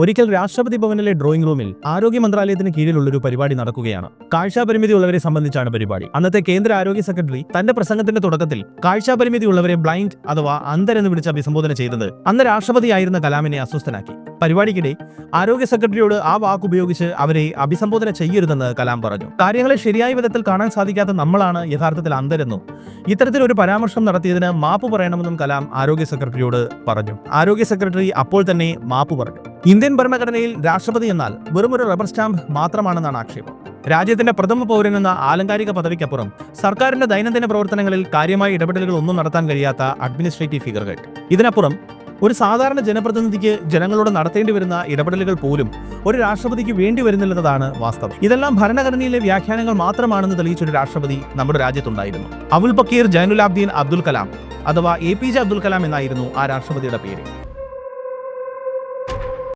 ഒരിക്കൽ രാഷ്ട്രപതി ഭവനിലെ ഡ്രോയിംഗ് റൂമിൽ ആരോഗ്യ മന്ത്രാലയത്തിന് കീഴിലുള്ള ഒരു പരിപാടി നടക്കുകയാണ്. കാഴ്ചാപരിമിതി ഉള്ളവരെ സംബന്ധിച്ചാണ് പരിപാടി. അന്നത്തെ കേന്ദ്ര ആരോഗ്യ സെക്രട്ടറി തന്റെ പ്രസംഗത്തിന്റെ തുടക്കത്തിൽ കാഴ്ചാപരിമിതി ഉള്ളവരെ ബ്ലൈൻഡ് അഥവാ അന്ധരെന്ന് വിളിച്ച് അഭിസംബോധന ചെയ്തത് അന്ന് രാഷ്ട്രപതിയായിരുന്ന കലാമിനെ അസ്വസ്ഥനാക്കി. പരിപാടിക്കിടെ ആരോഗ്യ സെക്രട്ടറിയോട് ആ വാക്ക് ഉപയോഗിച്ച് അവരെ അഭിസംബോധന ചെയ്യരുതെന്ന് കലാം പറഞ്ഞു. കാര്യങ്ങളെ ശരിയായ വിധത്തിൽ കാണാൻ സാധിക്കാത്ത നമ്മളാണ് യഥാർത്ഥത്തിൽ അന്തരെന്നും ഇത്തരത്തിൽ ഒരു പരാമർശം നടത്തിയതിന് മാപ്പ് പറയണമെന്നും കലാം ആരോഗ്യ സെക്രട്ടറിയോട് പറഞ്ഞു. ആരോഗ്യ സെക്രട്ടറി അപ്പോൾ തന്നെ മാപ്പ് പറഞ്ഞു. ഇന്ത്യൻ ഭരണഘടനയിൽ രാഷ്ട്രപതി എന്നാൽ വെറുമൊരു റബ്ബർ സ്റ്റാമ്പ് മാത്രമാണെന്നാണ് ആക്ഷേപം. രാജ്യത്തിന്റെ പ്രഥമ പൗരൻ എന്ന ആലങ്കാരിക പദവിക്കപ്പുറം സർക്കാരിന്റെ ദൈനംദിന പ്രവർത്തനങ്ങളിൽ കാര്യമായ ഇടപെടലുകൾ ഒന്നും നടത്താൻ കഴിയാത്ത അഡ്മിനിസ്ട്രേറ്റീവ് ഫിഗറുകൾ. ഇതിനപ്പുറം ഒരു സാധാരണ ജനപ്രതിനിധിക്ക് ജനങ്ങളോട് നടത്തേണ്ടി വരുന്ന ഇടപെടലുകൾ പോലും ഒരു രാഷ്ട്രപതിക്ക് വേണ്ടി വരുന്നില്ലെന്നതാണ് വാസ്തവം. ഇതെല്ലാം ഭരണഘടനയിലെ വ്യാഖ്യാനങ്ങൾ മാത്രമാണെന്ന് തെളിയിച്ച ഒരു രാഷ്ട്രപതി നമ്മുടെ രാജ്യത്തുണ്ടായിരുന്നു. അബുൽ പക്കീർ ജൈനുലാബ്ദീൻ അബ്ദുൽ കലാം അഥവാ A P J Abdul Kalam എന്നായിരുന്നു ആ രാഷ്ട്രപതിയുടെ പേര്.